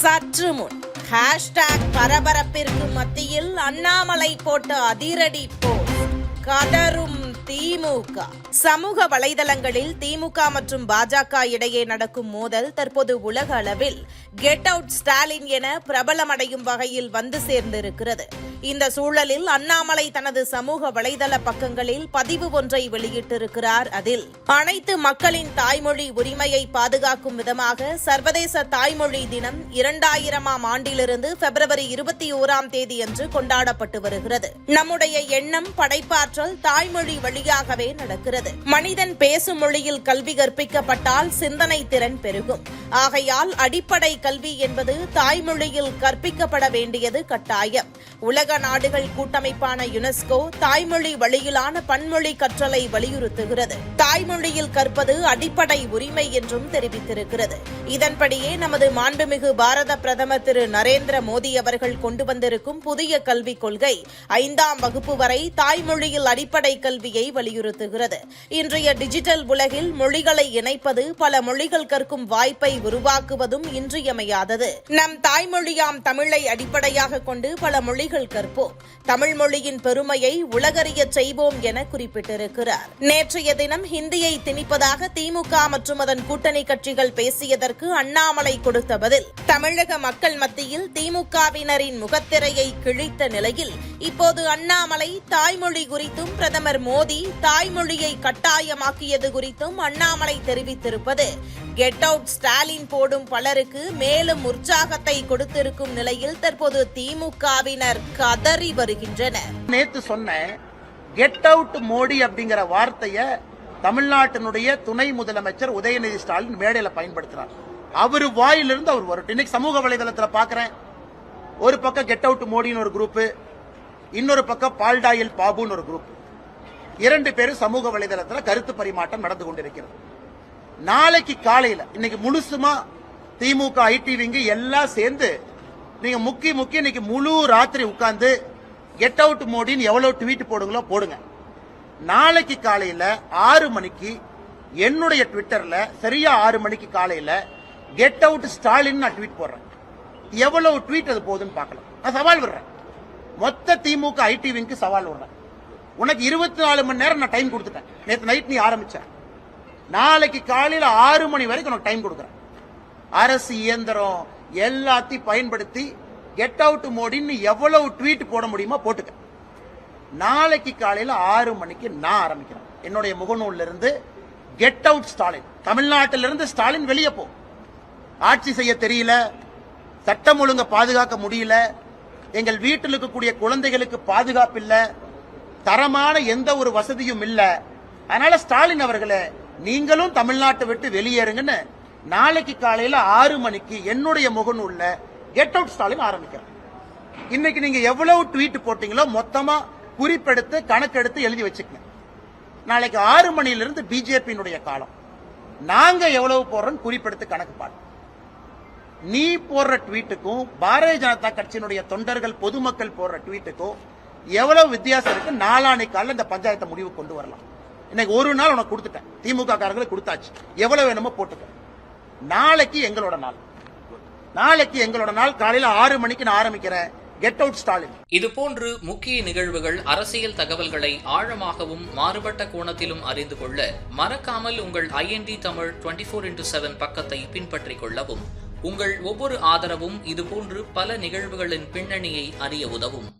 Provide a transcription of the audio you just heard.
சற்று முன் ஹேஷ்டாக் பரபரப்பிற்கு மத்தியில் அண்ணாமலை போட்ட அதிரடி போஸ்ட் கதரும் திமுக. சமூக வலைதளங்களில் திமுக மற்றும் பாஜக இடையே நடக்கும் மோதல் தற்போது உலக அளவில். கெட் அவுட் ஸ்டாலின் என பிரபலமடையும் வகையில் வந்து சேர்ந்திருக்கிறது. இந்த சூழலில் அண்ணாமலை தனது சமூக வலைதள பக்கங்களில் பதிவு ஒன்றை வெளியிட்டிருக்கிறார் அதில். அனைத்து மக்களின் தாய்மொழி உரிமையை பாதுகாக்கும் விதமாக சர்வதேச தாய்மொழி தினம் இரண்டாயிரமாம் ஆண்டிலிருந்து பிப்ரவரி இருபத்தி ஓராம் தேதியன்று கொண்டாடப்பட்டு வருகிறது. நம்முடைய எண்ணம் படைப்பாற்றல் தாய்மொழி வழி வழியாகவே நடக்கிறது. மனிதன் பேசும் மொழியில் கல்வி கற்பிக்கப்பட்டால் சிந்தனை திறன் பெருகும். ஆகையால் அடிப்படை கல்வி என்பது தாய்மொழியில் கற்பிக்கப்பட வேண்டியது கட்டாயம். உலக நாடுகள் கூட்டமைப்பான யுனெஸ்கோ தாய்மொழி வழியிலான பன்மொழி கற்றலை வலியுறுத்துகிறது. தாய்மொழியில் கற்பது அடிப்படை உரிமை என்றும் தெரிவித்திருக்கிறது. இதன்படியே நமது மாண்புமிகு பாரத பிரதமர் திரு நரேந்திர மோடி அவர்கள் கொண்டு வந்திருக்கும் புதிய கல்விக் கொள்கை ஐந்தாம் வகுப்பு வரை தாய்மொழியில் அடிப்படை கல்வியை வலியுறுத்துகிறது. இன்றைய டிஜிட்டல் உலகில் மொழிகளை இணைப்பது பல மொழிகள் கற்கும் வாய்ப்பை உருவாக்குவதும் இன்றியமையாதது. நம் தாய்மொழியாம் தமிழை அடிப்படையாக கொண்டு பல மொழிகள் கற்போம். தமிழ் மொழியின் பெருமையை உலகறிய செய்வோம் என குறிப்பிட்டிருக்கிறார். நேற்றைய தினம் ஹிந்தியை திணிப்பதாக திமுக மற்றும் அதன் கூட்டணி கட்சிகள் பேசியதற்கு அண்ணாமலை கொடுத்த பதில். தமிழக மக்கள் மத்தியில் திமுகவினரின் முகத்திரையை கிழித்த நிலையில் இப்போது அண்ணாமலை தாய்மொழி குறித்தும் பிரதமர் மோடி தாய்மொழியை கட்டாயமாக்கியது குறித்தும் அண்ணாமலை தெரிவித்திருப்பது. கெட் அவுட் ஸ்டாலின் போடும் பலருக்கு மேலும் உற்சாகத்தை கொடுத்திருக்கும் நிலையில் தற்போது திமுகவினர் கதறி வருகின்றனர். நேத்து சொன்னேன் கெட் அவுட் மோடி அப்படிங்கிற வார்த்தைய தமிழ்நாட்டினுடைய துணை முதலமைச்சர் உதயநிதி ஸ்டாலின் மேடையில பயன்படுத்துறார் அவர் வாயிலிருந்து அவர் வரட்டும். இன்னைக்கு சமூக வலைதளத்துல பாக்குறேன். ஒரு பக்கம் கெட் அவுட் மோடின்னு ஒரு குரூப் இன்னொரு பக்கம் பால்டாயில் பாபுன்னு ஒரு குரூப் இரண்டு பேரும் சமூக வலைதளத்தில் கருத்து பரிமாற்றம் நடந்து கொண்டிருக்கிறது. நாளைக்கு காலையில இன்னைக்கு முழுசுமா திமுக ஐடிவிங்கு எல்லாம் சேர்ந்து நீங்க முக்கி முக்கி இன்னைக்கு முழு ராத்திரி உட்கார்ந்து கெட் அவுட் மோடின்னு எவ்வளவு ட்வீட் போடுங்களோ போடுங்க. நாளைக்கு காலையில ஆறு மணிக்கு என்னுடைய ட்விட்டர்ல சரியா ஆறு மணிக்கு காலையில கெட் அவுட் ஸ்டாலின் நான் ட்வீட் போடுறேன். எவ்வளவு ட்வீட் அது போகுதுன்னு பார்க்கலாம். நான் சவால் விடுறேன். மொத்த திமுக ஐடிவிங்க்கு சவால் விடுறேன். உனக்கு இருபத்தி நாலு மணி நேரம் நான் டைம் கொடுத்துட்டேன். நேற்று நைட் நீ ஆரம்பிச்ச. நாளைக்கு காலையில் ஆறு மணி வரைக்கும் உனக்கு டைம் கொடுக்குறேன். அரசு இயந்திரம் எல்லாத்தையும் பயன்படுத்தி கெட் அவுட் மோடின்னு எவ்வளவு ட்வீட் போட முடியுமோ போட்டுக்க. நாளைக்கு காலையில் ஆறு மணிக்கு நான் ஆரம்பிக்கிறேன். என்னுடைய முகநூல்ல இருந்து கெட் அவுட் ஸ்டாலின் தமிழ்நாட்டிலிருந்து ஸ்டாலின் வெளியே போ. ஆட்சி செய்ய தெரியல. சட்டம் ஒழுங்க பாதுகாக்க முடியல. எங்கள் வீட்டில் இருக்கக்கூடிய குழந்தைகளுக்கு பாதுகாப்பு இல்லை. தரமான எந்த ஒரு வசதியும் இல்லை. அதனால ஸ்டாலின் அவர்களே நீங்களும் தமிழ்நாட்டை விட்டு வெளியேறுங்கன்னு நாளைக்கு காலையில ஆறு மணிக்கு என்னுடைய முகநூல்ல கெட் அவுட் ஸ்டாலின் ஆரம்பிக்கிறேன் இன்னைக்கு நீங்க எவ்வளவு ட்வீட் போட்டீங்களோ மொத்தமா குறிப்பெடுத்து கணக்கெடுத்து எழுதி வச்சுக்கங்க. நாளைக்கு ஆறு மணியிலிருந்து பிஜேபியினுடைய காலம். நாங்க எவ்வளவு போடுறோம் குறிப்பெடுத்து கணக்கு பாடு. நீ போடுற ட்வீட்டுக்கும் பாரதிய ஜனதா கட்சியினுடைய தொண்டர்கள் பொதுமக்கள் போடுற ட்வீட்டுக்கும் எவ்வளவு வித்தியாசம் இருக்கு? நாளானை காலில் இந்த பஞ்சாயத்தை முடிவு கொண்டு வரலாம். இன்னைக்கு ஒரு நாள் உனக்கு கொடுத்துட்டேன். திமுக காரங்களுக்கு கொடுத்தாச்சு. எவ்வளவு வேணுமோ போட்டுக்க. நாளைக்கு எங்களோட நாள். நாளைக்கு எங்களோட நாள். காலையில ஆறு மணிக்கு நான் ஆரம்பிக்கிறேன். கெட் அவுட் ஸ்டாலின் இதுபோன்று முக்கிய நிகழ்வுகள் அரசியல் தகவல்களை ஆழமாகவும் மாறுபட்ட கோணத்திலும் அறிந்து கொள்ள மறக்காமல் உங்கள் I N D Tamil twenty four into seven பக்கத்தை பின்பற்றிக் கொள்ளவும். உங்கள் ஒவ்வொரு ஆதரவும் இதுபோன்று பல நிகழ்வுகளின் பின்னணியை அறிய உதவும்.